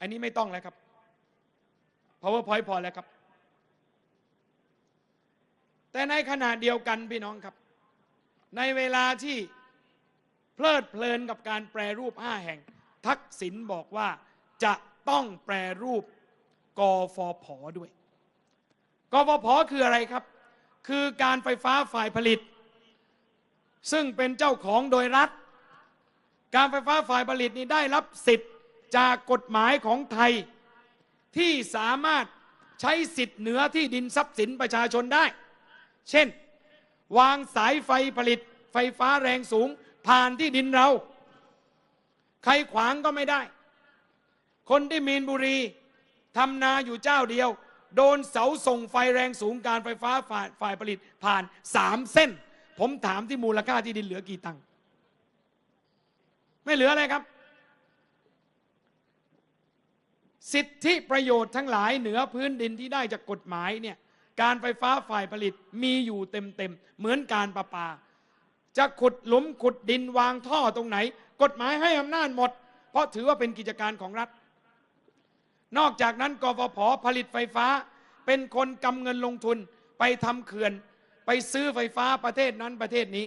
อันนี้ไม่ต้องแล้วครับ powerpoint พอแล้วครับ แต่ในขณะเดียวกันพี่น้องครับ ในเวลาที่เพลิดเพลินกับการแปรรูปห้าแห่ง ทักษิณบอกว่าจะต้องแปรรูปกฟผด้วยกฟผคืออะไรครับ คือการไฟฟ้าฝ่ายผลิต ซึ่งเป็นเจ้าของโดยรัฐ การไฟฟ้าฝ่ายผลิตนี้ได้รับสิทธิ์ จากกฎหมายของไทย ที่สามารถใช้สิทธิ์เหนือที่ดินทรัพย์สินประชาชนได้ เช่น วางสายไฟผลิต ไฟฟ้าแรงสูง ผ่านที่ดินเรา ใครขวางก็ไม่ได้ คนที่มีนบุรีทำนาอยู่เจ้าเดียว โดนเสาส่งไฟแรงสูงการไฟฟ้าฝ่ายฝ่ายผลิตผ่านสามเส้น ผมถามที่มูลค่าที่ดินเหลือกี่ตังค์ไม่เหลืออะไรครับ สิทธิประโยชน์ทั้งหลายเหนือพื้นดินที่ได้จากกฎหมายเนี่ยการไฟฟ้าฝ่ายผลิตมีอยู่เต็มๆ เหมือนการประปา จะขุดหลุมขุดดินวางท่อตรงไหน กฎหมายให้อำนาจหมด เพราะถือว่าเป็นกิจการของรัฐ นอกจากนั้นกฟผผลิตไฟฟ้า เป็นคนกำเงินลงทุนไปทำเขื่อน ไปซื้อไฟฟ้าประเทศนั้นประเทศนี้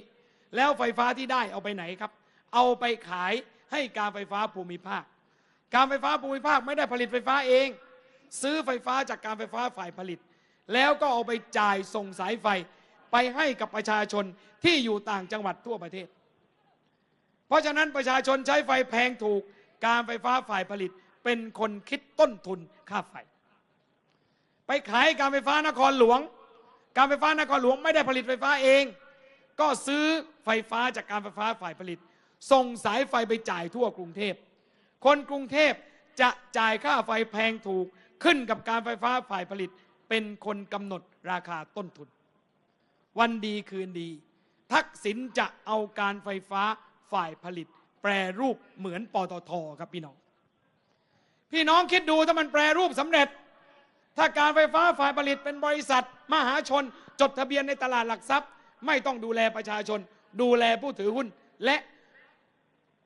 แล้วไฟฟ้าที่ได้เอาไปไหนครับ เอาไปขายให้การไฟฟ้าภูมิภาค การไฟฟ้าภูมิภาคไม่ได้ผลิตไฟฟ้าเอง ซื้อไฟฟ้าจากการไฟฟ้าฝ่ายผลิต แล้วก็เอาไปจ่ายส่งสายไฟไปให้กับประชาชนที่อยู่ต่างจังหวัดทั่วประเทศ เพราะฉะนั้นประชาชนใช้ไฟแพงถูก การไฟฟ้าฝ่ายผลิตเป็นคนคิดต้นทุนค่าไฟ ไปขายการไฟฟ้านครหลวง การไฟฟ้านครหลวงไม่ได้ผลิตไฟฟ้าเอง ก็ซื้อไฟฟ้าจากการไฟฟ้าฝ่ายผลิต ส่งสายไฟไปจ่ายทั่วกรุงเทพ คนกรุงเทพจะจ่ายค่าไฟแพงถูกขึ้นกับการไฟฟ้าฝ่ายผลิต เป็นคนกำหนดราคาต้นทุน วันดีคืนดี ทักษิณจะเอาการไฟฟ้าฝ่ายผลิต แปรรูปเหมือนปตทครับพี่น้อง พี่น้องคิดดูถ้ามันแปรรูปสำเร็จ ถ้าการไฟฟ้าฝ่ายผลิตเป็นบริษัท มหาชน จดทะเบียนในตลาดหลักทรัพย์ ไม่ต้องดูแลประชาชน ดูแลผู้ถือหุ้น และ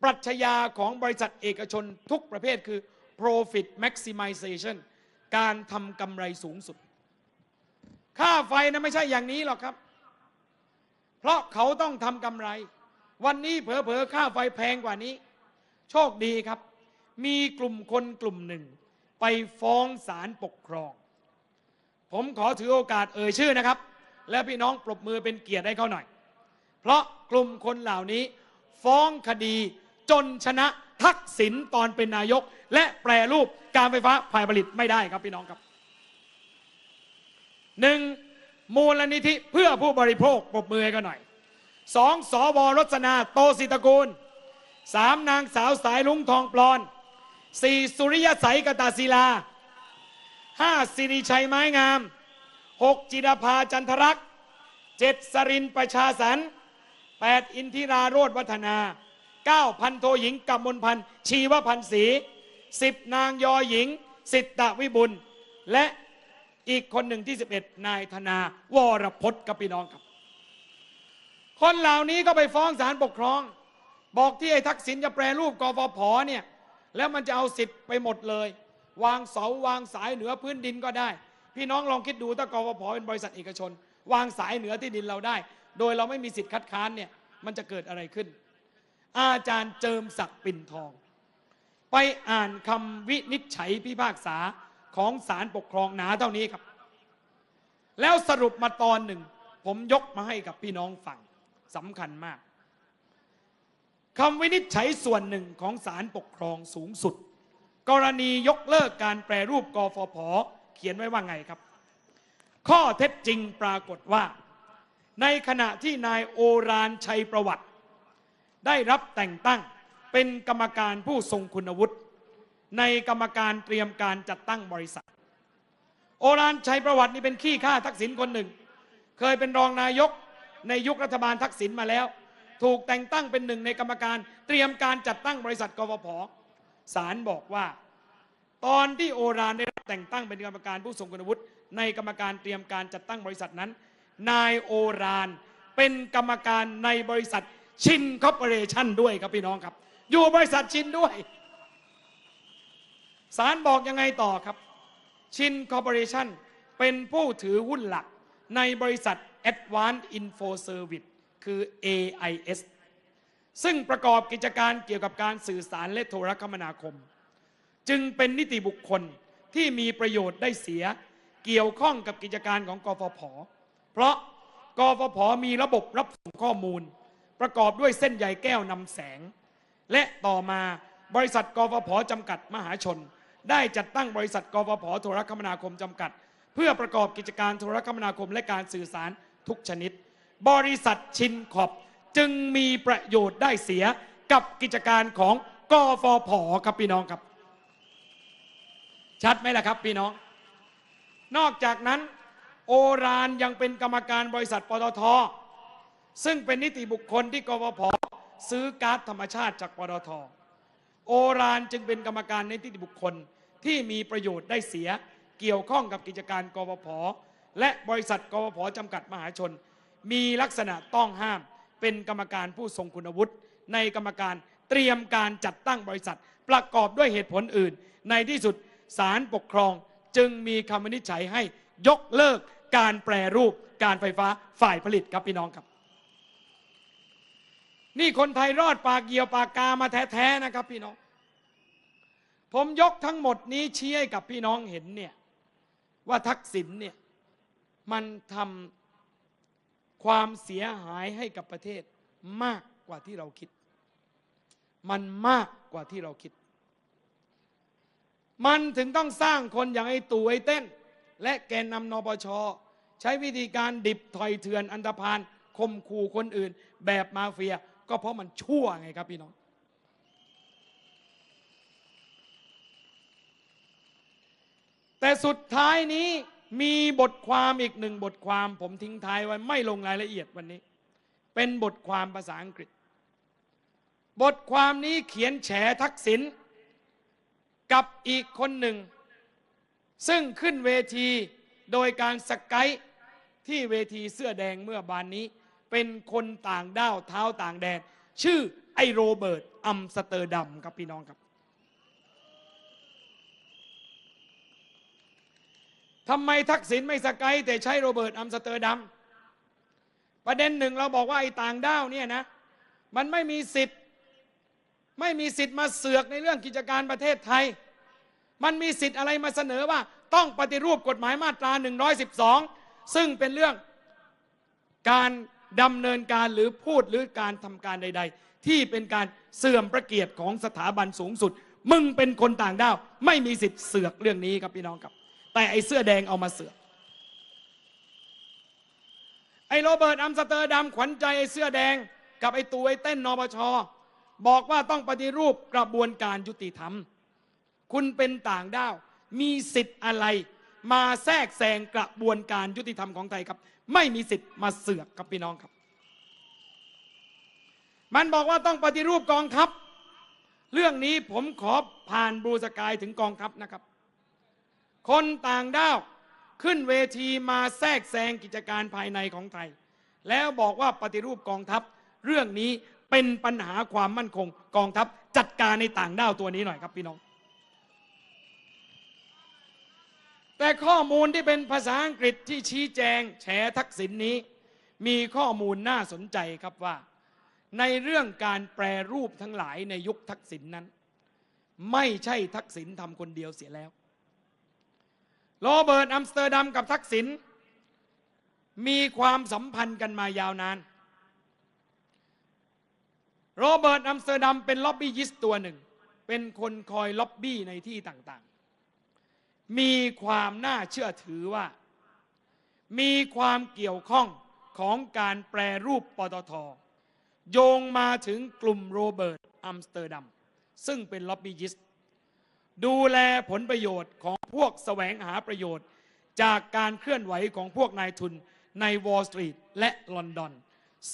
ปรัชญาของบริษัทเอกชนทุกประเภทคือ profit maximization การทำกำไรสูงสุด ค่าไฟนะไม่ใช่อย่างนี้หรอกครับ เพราะเขาต้องทำกำไร วันนี้เผลอๆ ค่าไฟแพงกว่านี้ โชคดีครับ มีกลุ่มคนกลุ่มหนึ่ง ไปฟ้องศาลปกครอง ผมขอถือโอกาสเอ่ยชื่อนะครับ และพี่น้องปรบมือเป็นเกียรติให้เขาหน่อย เพราะกลุ่มคนเหล่านี้ฟ้องคดี จนชนะทักษิณตอนเป็นนายก และแปรรูปการไฟฟ้าฝ่ายผลิตไม่ได้ครับพี่น้องครับหนึ่งมูลนิธิเพื่อผู้บริโภคปรบมือกันหน่อยสองสวรสนาโตสิตรกูลสามนางสาวสายลุงทองปลอนสี่สุริยใสกตาศิลาห้าสิริชัยไม้งามหกจิรภาจันทรักษ์เจ็ดสรินประชาสรรแปดอินทิราโรธวัฒนา เก้าพันโทหญิงกำมลพันธ์ชีวพันธ์ศรีสิบนางยอหญิง สิทธวิบุญและอีกคนหนึ่งที่ 11 นายธนาวรพจน์กับพี่น้องครับ คนเหล่านี้ก็ไปฟ้องศาลปกครอง บอกที่ไอ้ทักษิณจะแปรรูปกฟผเนี่ยแล้วมันจะเอาสิทธิ์ไปหมดเลย วางเสาวางสายเหนือพื้นดินก็ได้ พี่น้องลองคิดดูถ้ากฟผเป็นบริษัทเอกชน วางสายเหนือที่ดินเราได้ โดยเราไม่มีสิทธิ์คัดค้านเนี่ยมันจะเกิดอะไรขึ้น อาจารย์เจิมศักดิ์ปิ่นทอง ไปอ่านคำวินิจฉัยพิพากษาของศาลปกครองหนาเท่านี้ครับ แล้วสรุปมาตอนหนึ่ง ผมยกมาให้กับพี่น้องฟังสำคัญมากคำวินิจฉัยส่วนหนึ่งของศาลปกครองสูงสุด กรณียกเลิกการแปรรูปกฟผเขียนไว้ว่าไงครับ ข้อเท็จจริงปรากฏว่า ในขณะที่นายโอรานชัยประวัติ ได้รับแต่งตั้งเป็นกรรมการผู้ทรงคุณวุฒิในกรรมการเตรียมการจัดตั้งบริษัท โอรานชัยประวัตินี่เป็นขี้ข้าทักษิณคนหนึ่ง เคยเป็นรองนายกในยุครัฐบาลทักษิณมาแล้ว ถูกแต่งตั้งเป็นหนึ่งในกรรมการเตรียมการจัดตั้งบริษัทกฟผศาลบอกว่า ตอนที่โอรานได้รับแต่งตั้งเป็นกรรมการผู้ทรงคุณวุฒิในกรรมการเตรียมการจัดตั้งบริษัทนั้น นายโอรานเป็นกรรมการในบริษัท ชินคอร์ปอเรชั่นด้วยครับพี่น้องครับ อยู่บริษัทชินด้วยศาลบอกยังไงต่อครับ ชินคอร์ปอเรชั่นเป็นผู้ถือหุ้นหลักในบริษัท Advanced Info Service คือ AIS ซึ่งประกอบกิจการเกี่ยวกับการสื่อสารและโทรคมนาคม จึงเป็นนิติบุคคลที่มีประโยชน์ได้เสียเกี่ยวข้องกับกิจการของกฟผ เพราะกฟผ มีระบบรับส่งข้อมูล ประกอบด้วยเส้นใยแก้วนำแสง และต่อมาบริษัทกฟผจำกัดมหาชน ได้จัดตั้งบริษัทกฟผโทรคมนาคมจำกัด เพื่อประกอบกิจการโทรคมนาคมและการสื่อสารทุกชนิด บริษัทชินขอบจึงมีประโยชน์ได้เสียกับกิจการของกฟผครับพี่น้องครับ ชัดไหมล่ะครับพี่น้อง นอกจากนั้น โอรานยังเป็นกรรมการบริษัทปตท ซึ่งเป็นนิติบุคคลที่กฟผซื้อก๊าซธรรมชาติจากปตทโอรานจึงเป็นกรรมการในนิติบุคคลที่มีประโยชน์ได้เสียเกี่ยวข้องกับกิจการกฟผและบริษัทกฟผจำกัดมหาชน มีลักษณะต้องห้าม เป็นกรรมการผู้ทรงคุณวุฒิในกรรมการเตรียมการจัดตั้งบริษัท ประกอบด้วยเหตุผลอื่น ในที่สุดศาลปกครองจึงมีคำวินิจฉัยให้ยกเลิกการแปรรูปการไฟฟ้าฝ่ายผลิตครับพี่น้องครับ นี่คนไทยรอดปากเหี่ยวปากกามาแท้ๆนะครับ พี่น้อง ผมยกทั้งหมดนี้ชี้ให้กับพี่น้องเห็นเนี่ยว่าทักษิณเนี่ยมันทำความเสียหายให้กับประเทศมากกว่าที่เราคิด มันมากกว่าที่เราคิด มันถึงต้องสร้างคนอย่างไอ้ตู่ไอ้เต้น และแกนนำนปช ใช้วิธีการดิบถอยเถื่อนอันธพาลคมขู่คนอื่น แบบมาเฟีย ก็เพราะมันชั่วไงครับพี่น้องแต่สุดท้ายนี้มีบทความอีกหนึ่งบทความผมทิ้งท้ายไว้ไม่ลงรายละเอียดวันนี้ เป็นบทความภาษาอังกฤษ บทความนี้เขียนแฉทักษิณกับอีกคนหนึ่ง ซึ่งขึ้นเวทีโดยการสกายที่เวทีเสื้อแดงเมื่อบานนี้ เป็นคนต่างด้าวเท้าต่างแดน ชื่อไอโรเบิร์ตอัมสเตอร์ดัมครับพี่น้องครับทำไมทักษิณไม่สกายแต่ใช้โรเบิร์ตอัมสเตอร์ดัมประเด็นหนึ่งเราบอกว่าไอ้ต่างด้าวเนี่ยนะมันไม่มีสิทธิ์ไม่มีสิทธิ์มาเสือกในเรื่องกิจการประเทศไทย มันมีสิทธิ์อะไรมาเสนอว่า ต้องปฏิรูปกฎหมายมาตรา 112 ซึ่งเป็นเรื่องการ ดำเนินการหรือพูดหรือการทำการใด ๆ ที่เป็นการเสื่อมประเกียรติของสถาบันสูงสุด มึงเป็นคนต่างด้าว ไม่มีสิทธิ์เสือกเรื่องนี้ครับพี่น้องครับ แต่ไอ้เสื้อแดงเอามาเสือกไอ้โรเบิร์ตอัมสเตอร์ดัมขวัญใจไอ้เสื้อแดง กับไอ้ตัวไอ้เต้นนปชบอกว่าต้องปฏิรูปกระบวนการยุติธรรม คุณเป็นต่างด้าว มีสิทธิ์อะไร มาแทรกแซงกระบวนการยุติธรรมของไทยครับ ไม่มีสิทธิ์มาเสือกครับพี่น้องครับ มันบอกว่าต้องปฏิรูปกองทัพ เรื่องนี้ผมขอผ่านบูสกายถึงกองทัพนะครับ คนต่างด้าวขึ้นเวทีมาแทรกแซงกิจการภายในของไทย แล้วบอกว่าปฏิรูปกองทัพ เรื่องนี้เป็นปัญหาความมั่นคง กองทัพจัดการในต่างด้าวตัวนี้หน่อยครับพี่น้อง แต่ข้อมูลที่เป็นภาษาอังกฤษที่ชี้แจงแฉทักษิณนนี้ มีข้อมูลน่าสนใจครับว่า ในเรื่องการแปรรูปทั้งหลายในยุคทักษิณนนั้น ไม่ใช่ทักษิณทำคนเดียวเสียแล้วโรเบิร์ตอัมสเตอร์ดัมกับทักษิณมีความสัมพันธ์กันมายาวนานโรเบิร์ตอัมสเตอร์ดัมเป็นล็อบบี้ยิสต์ตัวหนึ่ง เป็นคนคอยล็อบบี้ในที่ต่างๆ มีความน่าเชื่อถือว่า มีความเกี่ยวข้องของการแปรรูปปตท โยงมาถึงกลุ่มโรเบิร์ตอัมสเตอร์ดัมซึ่งเป็นล็อบบี้ยิสต์ดูแลผลประโยชน์ของพวกแสวงหาประโยชน์ จากการเคลื่อนไหวของพวกนายทุนในวอลล์สตรีทและลอนดอน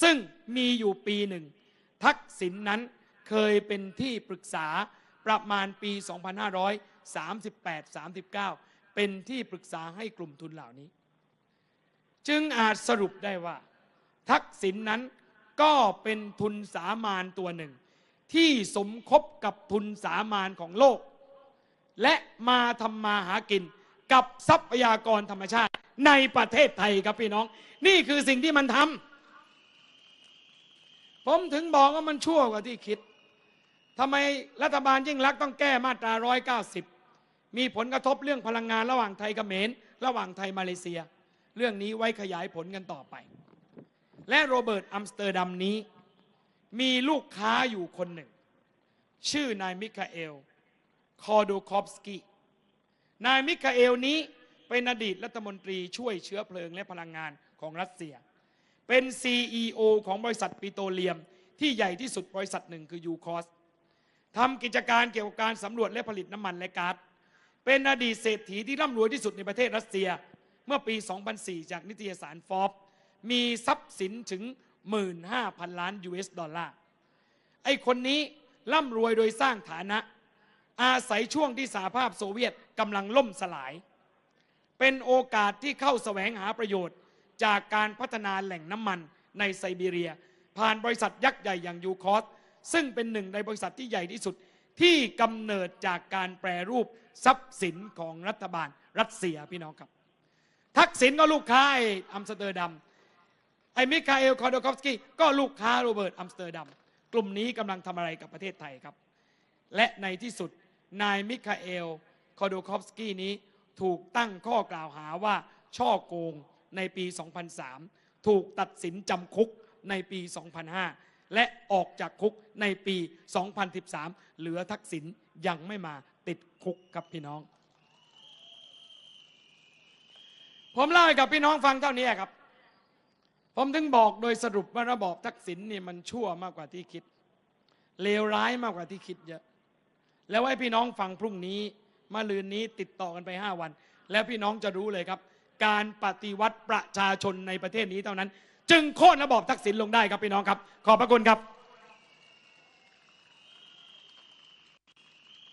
ซึ่งมีอยู่ปีหนึ่ง ทักษิณนนั้นเคยเป็นที่ปรึกษาประมาณปี 2500 38 39 เป็นที่ปรึกษาให้กลุ่มทุนเหล่านี้ จึงอาจสรุปได้ว่า ทักษิณนนั้นก็เป็นทุนสามานตัวหนึ่ง ที่สมคบกับทุนสามานของโลก และมาทำมาหากินกับทรัพยากรธรรมชาติในประเทศไทยครับพี่น้อง นี่คือสิ่งที่มันทำผมถึงบอกว่ามันชั่วกว่าที่คิดทำไมรัฐบาลยิ่งรักต้องแก้มาตรา 190 มีผลกระทบเรื่องพลังงานระหว่างไทยกับเขมรระหว่างไทยมาเลเซีย เรื่องนี้ไว้ขยายผลกันต่อไป และโรเบิร์ตอัมสเตอร์ดัมนี้ มีลูกค้าอยู่คนหนึ่ง ชื่อนายมิคาเอล คอโดคอฟสกี้นายมิคาเอลนี้เป็นอดีตรัฐมนตรีช่วยเชื้อเพลิงและพลังงานของรัสเซีย เป็น CEO ของบริษัทปิโตรเลียม ที่ใหญ่ที่สุดบริษัทหนึ่งคือยูคอสทำกิจการเกี่ยวกับการสำรวจและผลิตน้ำมันและก๊าซ เป็นอดีตเศรษฐีที่ร่ำรวยที่สุดในประเทศรัสเซีย เมื่อปี 2004 จากนิตยสารฟอร์บมีทรัพย์สินถึง 15,000 ล้าน US ดอลลาร์ ไอ้คนนี้ร่ำรวยโดยสร้างฐานะ อาศัยช่วงที่สหภาพโซเวียตกำลังล่มสลาย เป็นโอกาสที่เข้าแสวงหาประโยชน์ จากการพัฒนาแหล่งน้ำมันในไซบีเรีย ผ่านบริษัทยักษ์ใหญ่อย่างยูคอสซึ่งเป็นหนึ่งในบริษัทที่ใหญ่ที่สุด ที่กำเนิดจากการแปรรูปทรัพย์สินของรัฐบาลรัสเซียพี่น้องครับ ทักษิณก็ลูกค้าไออัมสเตอร์ดัมไอ้มิคาเอลคอร์โดคอฟสกี้ก็ลูกค้าโรเบิร์ตอัมสเตอร์ดัมกลุ่มนี้กำลังทำอะไรกับประเทศไทยครับ และในที่สุดนายมิคาเอลคอร์โดคอฟสกี้นี้ถูกตั้งข้อกล่าวหาว่าช่อโกงในปี 2003 ถูกตัดสินจำคุกในปี 2005 และออกจากคุกในปี 2013 เหลือทักษิณยังไม่มาติดคุกครับพี่น้อง ผมเล่าให้กับพี่น้องฟังเท่านี้ครับ ผมถึงบอกโดยสรุปว่าระบอบทักษิณนี่มันชั่วมากกว่าที่คิด เลวร้ายมากกว่าที่คิดเยอะ แล้วให้พี่น้องฟังพรุ่งนี้มาลืนนี้ติดต่อกันไป 5 วัน แล้วพี่น้องจะรู้เลยครับ การปฏิวัติประชาชนในประเทศนี้เท่านั้น จึงโค่นระบอบทักษิณลงได้ครับพี่น้องครับ ขอบพระคุณครับ